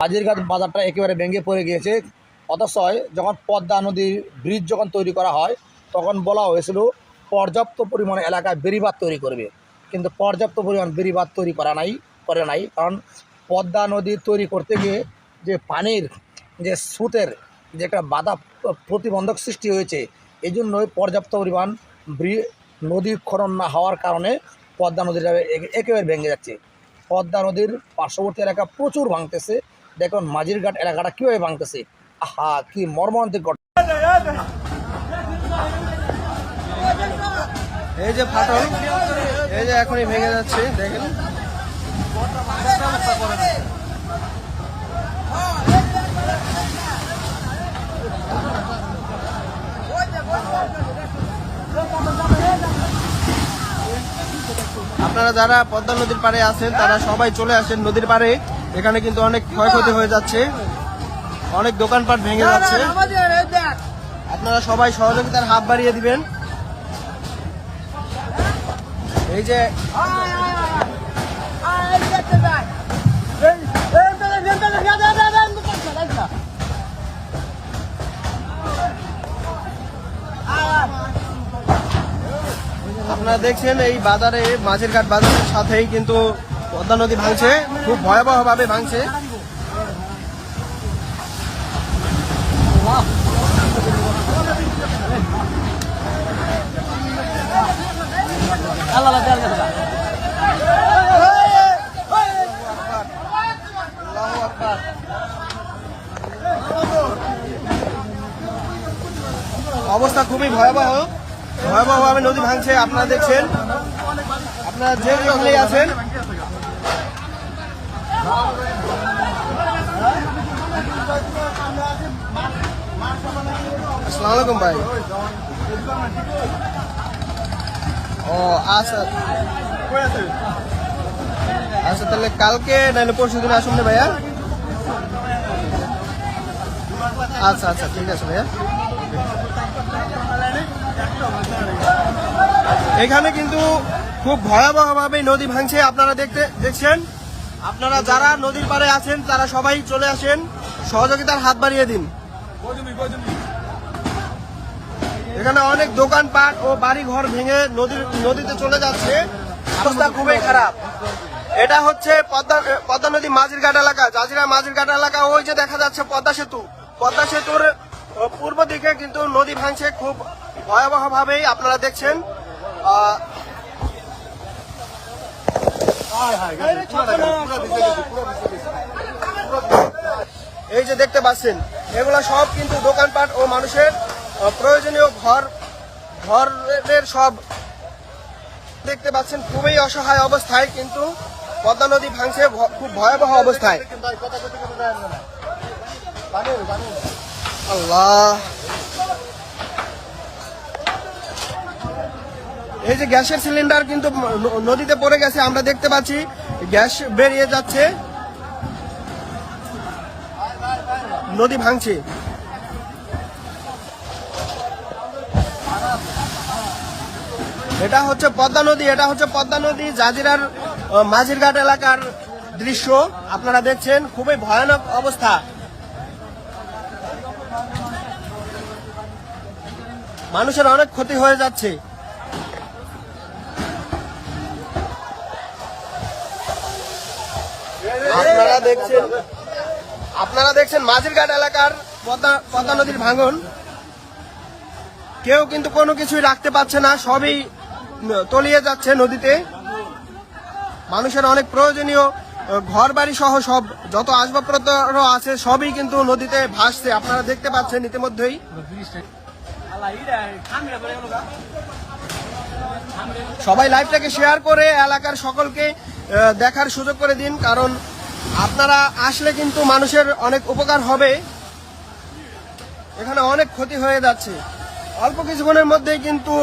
হাজিরঘাট বাজারটা একেবারে ভেঙে পড়ে গিয়েছে। অথচ যখন পদ্মা নদীর ব্রিজ যখন তৈরি করা হয়, তখন বলা হয়েছিল, পর্যাপ্ত পরিমাণ এলাকায় বেড়িবাঁধ তৈরি করবে। কিন্তু পর্যাপ্ত পরিমাণ বেড়িবাঁধ তৈরি করা নাই, করে নাই। কারণ পদ্মা নদী তৈরি করতে গিয়ে যে পানির, যে স্রোতের যে একটা বাধা প্রতিবন্ধক সৃষ্টি হয়েছে এই জন্যই পর্যাপ্ত পরিমাণ নদী খনন না হওয়ার কারণে পদ্মা নদীটা একে- একেবারে ভেঙে যাচ্ছে। পদ্মা নদীর পার্শ্ববর্তী এলাকা প্রচুর ভাঙতেছে। দেখুন মাঝিরঘাট এলাকাটা কীভাবে ভাঙতেছে? আহা, কি মর্মান্তিক ঘটনা। এই যে ফাটল, এই যে এখনই ভেঙে যাচ্ছে, দেখেন। আপনারা যারা পদ্মা নদীর পাড়ে আছেন, তারা সবাই চলে আসেন নদীর পাড়ে। এখানে কিন্তু অনেক ক্ষয়ক্ষতি হয়ে যাচ্ছে। অনেক দোকানপাট ভেঙে যাচ্ছে। আপনারা সবাই সহযোগিতার হাত বাড়িয়ে দিবেন। এই যে আপনারা দেখছেন এই বাজারে মাঝের ঘাট বাজারের সাথেই কিন্তু পদ্মা নদী ভাঙছে, খুব ভয়াবহভাবে ভাঙছে। অবস্থা খুবই ভয়াবহ। ভয়াবহভাবে নদী ভাঙছে, আপনারা দেখছেন। আপনারা যে আছেন আসসালামু আলাইকুম ভাই। ও আচ্ছা। আচ্ছা তাহলে কালকে নাহলে পরশু দিন আসুন না ভাইয়া? আচ্ছা আচ্ছা ঠিক আছে ভাইয়া। এখানে কিন্তু খুব ভয়াবহভাবে নদী ভাঙছে, আপনারা দেখতে দেখছেন? আপনারা যারা নদীর পাড়ে আছেন, তারা সবাই চলে আসেন। সহযোগিতার হাত বাড়িয়ে দিন। এখানে অনেক দোকানপাট ও বাড়ি ঘর ভেঙে নদীর, নদীতে চলে যাচ্ছে। অবস্থা খুবই খারাপ। এটা হচ্ছে পদ্মা পদ্মা নদী মাঝির মাঝিরঘাট এলাকা। জাজিরা মাঝিরঘাট এলাকা, ওই যে দেখা যাচ্ছে পদ্মা সেতু। পদ্মা সেতুর পূর্ব দিকে কিন্তু নদী ভাঙছে খুব ভয়াবহ ভাবেই আপনারা দেখছেন। এই যে দেখতে পাচ্ছেন এগুলা সব কিন্তু দোকানপাট ও মানুষের প্রয়োজনীয় ঘর ঘরের সব। দেখতে পাচ্ছেন খুবই অসহায় অবস্থায় কিন্তু পদ্মা নদী ভাঙছে খুব ভয়াবহ অবস্থায়। আল্লাহ। এই যে গ্যাসের সিলিন্ডার কিন্তু নদীতে পড়ে গেছে, আমরা দেখতে পাচ্ছি। গ্যাস বেরিয়ে যাচ্ছে। নদী ভাঙছে। এটা হচ্ছে পদ্মা নদী, এটা হচ্ছে পদ্মা নদী, জাজিরার মাঝিরঘাট এলাকার দৃশ্য। আপনারা দেখছেন, খুবই ভয়ানক অবস্থা। মানুষের অনেক ক্ষতি হয়ে যাচ্ছে। আপনারা দেখছেন আপনারা দেখছেন মাঝিরঘাট এলাকার পদ্মা পদ্মা নদীর ভাঙন। কেউ কিন্তু কোনো কিছুই রাখতে পারছে না, সবই তলিয়ে যাচ্ছে নদীতে। মানুষের অনেক প্রয়োজনীয় ঘর বাড়ি সহ সব, যত আসবাবপত্র আছে, সবই কিন্তু নদীতে ভাসছে। আপনারা দেখতে পাচ্ছেন ইতিমধ্যেই। সবাই লাইভটাকে শেয়ার করে এলাকার সকলকে দেখার সুযোগ করে দিন, কারণ আপনারা আসলে কিন্তু মানুষের অনেক উপকার হবে। এখানে অনেক ক্ষতি হয়ে যাচ্ছে। অল্প কিছুক্ষণের মধ্যেই কিন্তু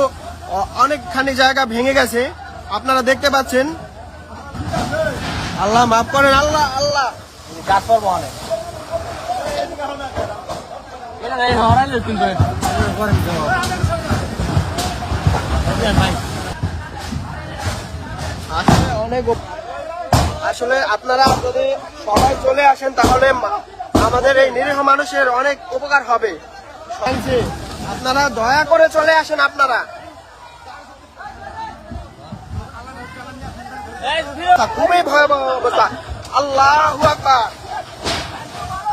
অনেকখানি জায়গা ভেঙে গেছে। আপনারা দেখতে পাচ্ছেন। আল্লাহ মাফ করেন আল্লাহ আল্লাহ। গাছ পারব অনেক। আসলে অনেক আসলে আপনারা যদি সবাই চলে আসেন, তাহলে আমাদের এই নিরীহ মানুষের অনেক উপকার হবে। আপনারা দয়া করে চলে আসেন আপনারা। খুবই ভয়াবহ অবস্থা। আল্লাহ আকবার।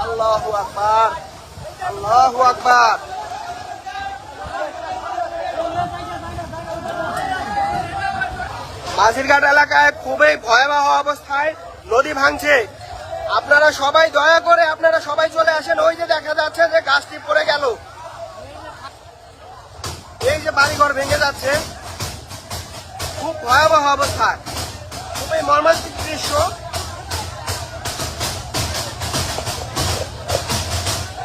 আল্লাহ আকবার। আল্লাহ আকবার। মাঝিরঘাট এলাকায় খুবই ভয়াবহ অবস্থায় নদী ভাঙছে। আপনারা সবাই দয়া করে, আপনারা সবাই চলে আসেন। ওই যে দেখা যাচ্ছে যে গাছটি পড়ে গেল। এই যে বাড়িঘর ভেঙে যাচ্ছে। খুব ভয়াবহ অবস্থা। খুবই মর্মান্তিক দৃশ্য।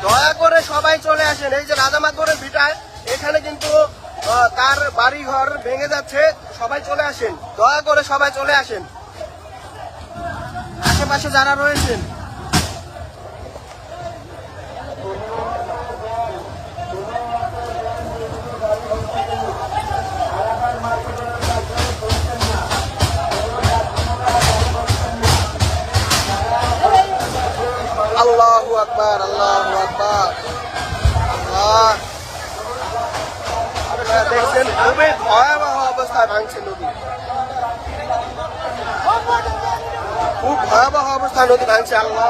দয়া করে সবাই চলে আসেন। এই যে রাজামাতবরের ভিটায়, এখানে কিন্তু তার বাড়ি ঘর ভেঙে যাচ্ছে। সবাই চলে আসেন। দয়া করে সবাই চলে আসেন। আশেপাশে যারা রয়েছেন। দেখছেন খুবই ভয়াবহ অবস্থায় ভাঙছে নদী। খুব ভয়াবহ অবস্থায় নদী ভাঙছে আল্লাহ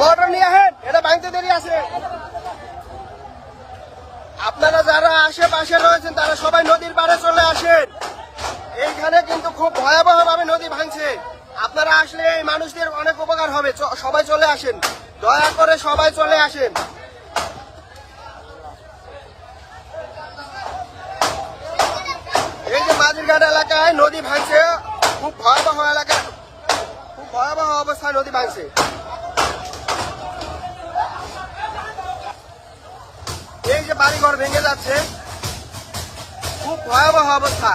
মোটর নিয়ে এটা ভাঙতে দেরি আছে আপনারা যারা আশেপাশে রয়েছেন, তারা সবাই নদীর পাড়ে চলে আসেন। এইখানে কিন্তু খুব ভয়াবহ ভাবে নদী ভাঙছে। আপনারা আসলে এই মানুষদের অনেক উপকার হবে। সবাই চলে আসেন। দয়া করে সবাই চলে আসেন। এই এলাকায় নদী ভাঙছে। খুব ভয়াবহ এলাকা। খুব ভয়াবহ অবস্থায় নদী ভাঙছে। এই যে বাড়িঘর ভেঙে যাচ্ছে। খুব ভয়াবহ অবস্থা।